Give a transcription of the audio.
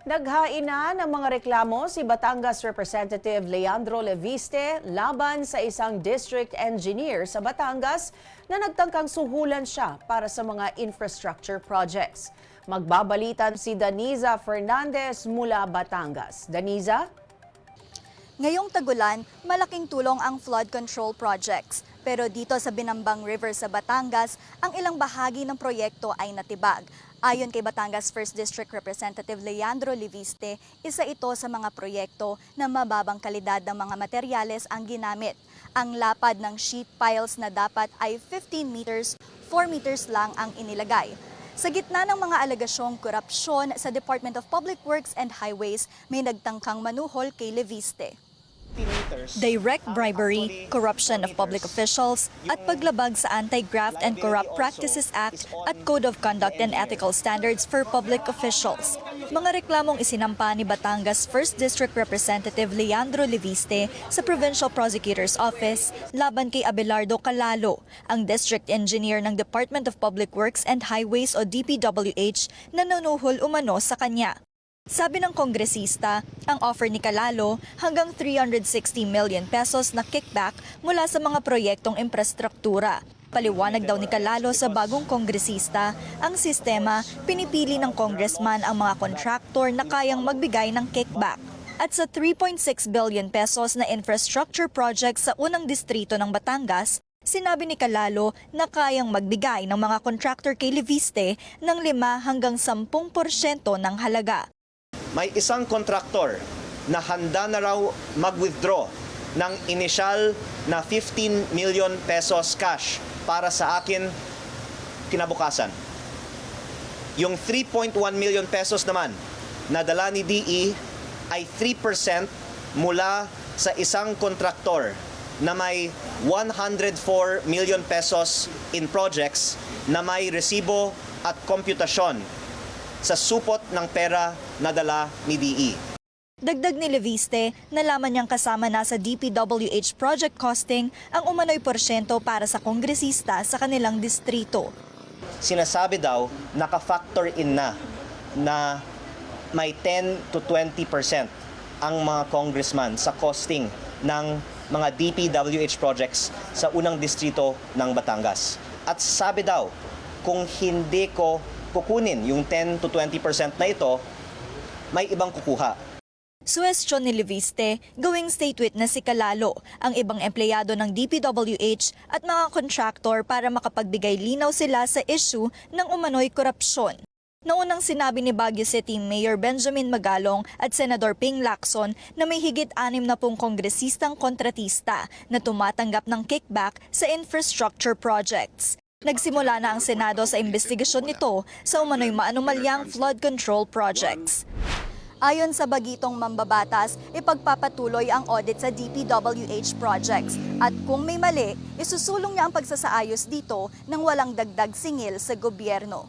Naghain na ng mga reklamo si Batangas Representative Leandro Leviste laban sa isang district engineer sa Batangas na nagtangkang suhulan siya para sa mga infrastructure projects. Magbabalitan si Daniza Fernandez mula Batangas. Daniza? Ngayong tagulan, malaking tulong ang flood control projects. Pero dito sa Binambang River sa Batangas, ang ilang bahagi ng proyekto ay natibag. Ayon kay Batangas 1st District Representative Leandro Liviste, isa ito sa mga proyekto na mababang kalidad ng mga materyales ang ginamit. Ang lapad ng sheet piles na dapat ay 15 meters, 4 meters lang ang inilagay. Sa gitna ng mga alegasyong korupsyon sa Department of Public Works and Highways, may nagtangkang manuhol kay Leviste. Direct bribery, corruption of public officials, at paglabag sa Anti-Graft and Corrupt Practices Act at Code of Conduct and Ethical Standards for Public Officials. Mga reklamong isinampa ni Batangas 1st District Representative Leandro Leviste sa Provincial Prosecutor's Office laban kay Abelardo Calalo, ang District Engineer ng Department of Public Works and Highways o DPWH na nanuhol umano sa kanya. Sabi ng kongresista, ang offer ni Kalalo hanggang 360 million pesos na kickback mula sa mga proyektong infrastruktura. Paliwanag daw ni Kalalo sa bagong kongresista, ang sistema pinipili ng congressman ang mga kontraktor na kayang magbigay ng kickback. At sa 3.6 billion pesos na infrastructure project sa unang distrito ng Batangas, Sinabi ni Kalalo na kayang magbigay ng mga contractor kay Leviste ng 5 hanggang 10% ng halaga. May isang kontraktor na handa na raw mag-withdraw ng initial na 15 million pesos cash para sa akin kinabukasan. Yung 3.1 million pesos naman na dala ni DE ay 3% mula sa isang kontraktor na may 104 million pesos in projects na may resibo at komputasyon sa supot ng pera na dala ni. DE. Dagdag ni Leviste, nalaman niyang kasama na sa DPWH project costing ang umano'y porsyento para sa kongresista sa kanilang distrito. Sinasabi daw, naka-factor in na na may 10 to 20% ang mga congressman sa costing ng mga DPWH projects sa unang distrito ng Batangas. At sabi daw, kung hindi ko kukunin yung 10 to 20% na ito, may ibang kukuha. Suwestyon ni Leviste, gawing state witness si Kalalo, ang ibang empleyado ng DPWH at mga kontraktor para makapagbigay linaw sila sa issue ng umano'y korupsyon. Naunang sinabi ni Baguio City Mayor Benjamin Magalong at Senador Ping Lacson na may higit anim na pong kongresistang kontratista na tumatanggap ng kickback sa infrastructure projects. Nagsimula na ang Senado sa investigasyon nito sa umano'y maanumalyang flood control projects. Ayon sa bagitong mambabatas, ipagpapatuloy ang audit sa DPWH projects at kung may mali, isusulong niya ang pagsasaayos dito nang walang dagdag singil sa gobyerno.